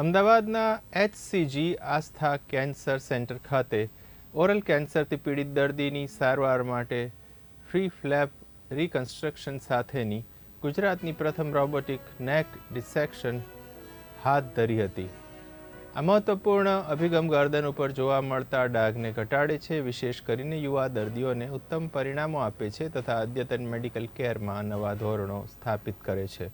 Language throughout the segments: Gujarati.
અમદાવાદના એચસીજી આસ્થા કેન્સર સેન્ટર ખાતે ઓરલ કેન્સરથી પીડિત દર્દીની સારવાર માટે ફ્રી ફ્લેપ રિકન્સ્ટ્રક્શન સાથેની ગુજરાતની પ્રથમ રોબોટિક નેક ડિસેક્શન હાથ ધરી હતી. આ મહત્વપૂર્ણ અભિગમ ગરદન ઉપર જોવા મળતા ડાઘને ઘટાડે છે, વિશેષ કરીને યુવા દર્દીઓને ઉત્તમ પરિણામો આપે છે તથા અદ્યતન મેડિકલ કેરમાં નવા ધોરણો સ્થાપિત કરે છે.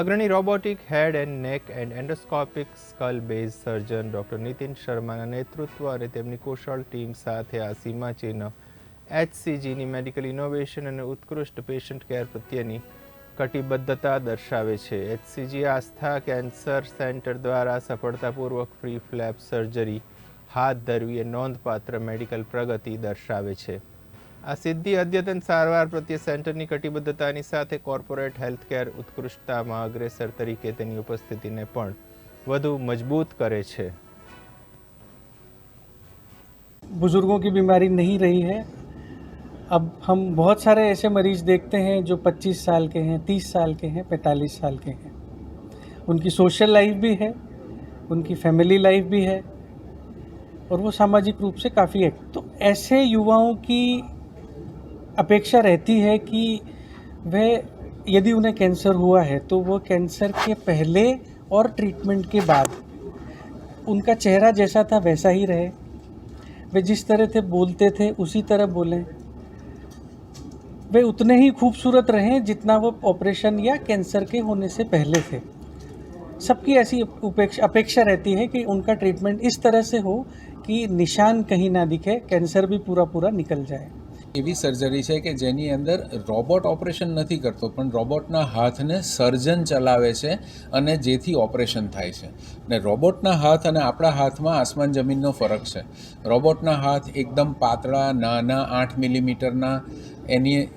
અગ્રણી robotic head and neck and endoscopic skull base surgeon doctor Nitin શર્માના નેતૃત્વ અને તેમની કુશળ ટીમ સાથે આ સીમાચિહ્ન. એચસીજીની મેડિકલ ઇનોવેશન અને ઉત્કૃષ્ટ પેશન્ટ કેર પ્રત્યેની કટિબદ્ધતા દર્શાવે છે. એચસીજી આસ્થા કેન્સર સેન્ટર દ્વારા સફળતાપૂર્વક ફ્રી ફ્લેપ સર્જરી હાથ ધરવી એ નોંધપાત્ર મેડિકલ પ્રગતિ દર્શાવે છે. આ સિદ્ધિ અદ્યતન સારવાર પ્રત્યે સેન્ટરની કટિબદ્ધતાની સાથે કોર્પોરેટ હેલ્થકેર ઉત્કૃષ્ટતામાં અગ્રેસર તરીકે તેની ઉપસ્થિતિને પણ વધુ મજબૂત કરે છે बुज़ुर्गों की बीमारी नहीं रही है अब हम बहुत सारे ऐसे मरीज देखते हैं जो 25 साल के हैं 30 साल के हैं 45 साल के हैं उनकी सोशल लाइफ भी है उनकी फैमिली लाइफ भी है और वो सामाजिक रूप से काफ़ी एक्ट तो ऐसे युवाओं की अपेक्षा रहती है कि वह यदि उन्हें कैंसर हुआ है तो वो कैंसर के पहले और ट्रीटमेंट के बाद, उनका चेहरा जैसा था, वैसा ही रहे। वे जिस तरह थे, बोलते थे, उसी तरह बोलें। वे उतने ही खूबसूरत रहें जितना वो ऑपरेशन या कैंसर के होने से पहले थे। सबकी ऐसी उपेक्षा, अपेक्षा रहती है कि उनका ट्रीटमेंट इस तरह से हो कि निशान कहीं ना दिखे कैंसर भी पूरा पूरा निकल जाए। એવી સર્જરી છે કે જેની અંદર રોબોટ ઓપરેશન નથી કરતો, પણ રોબોટના હાથને સર્જન ચલાવે છે અને જેથી ઓપરેશન થાય છે. ને રોબોટના હાથ અને આપણા હાથમાં આસમાન જમીનનો ફરક છે. રોબોટના હાથ એકદમ પાતળા, નાના, આઠ મિલીમીટરના એની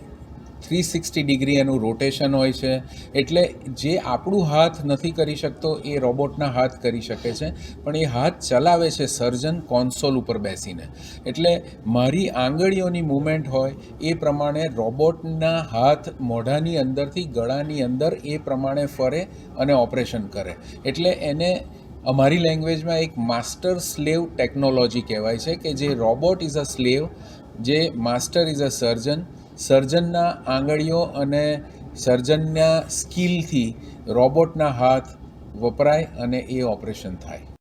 થ્રી સિક્સટી ડિગ્રી એનું રોટેશન હોય છે. એટલે જે આપણું હાથ નથી કરી શકતો, એ રોબોટના હાથ કરી શકે છે. પણ એ હાથ ચલાવે છે સર્જન કોન્સોલ ઉપર બેસીને. એટલે મારી આંગળીઓની મૂવમેન્ટ હોય, એ પ્રમાણે રોબોટના હાથ મોઢાની અંદરથી ગળાની અંદર એ પ્રમાણે ફરે અને ઓપરેશન કરે. એટલે એને અમારી લેંગ્વેજમાં એક માસ્ટર સ્લેવ ટેકનોલોજી કહેવાય છે કે જે રોબોટ ઇઝ અ સ્લેવ, જે માસ્ટર ઇઝ અ સર્જન સર્જનના આંગળીઓ અને સર્જનના સ્કિલથી રોબોટના હાથ વપરાય અને એ ઓપરેશન થાય.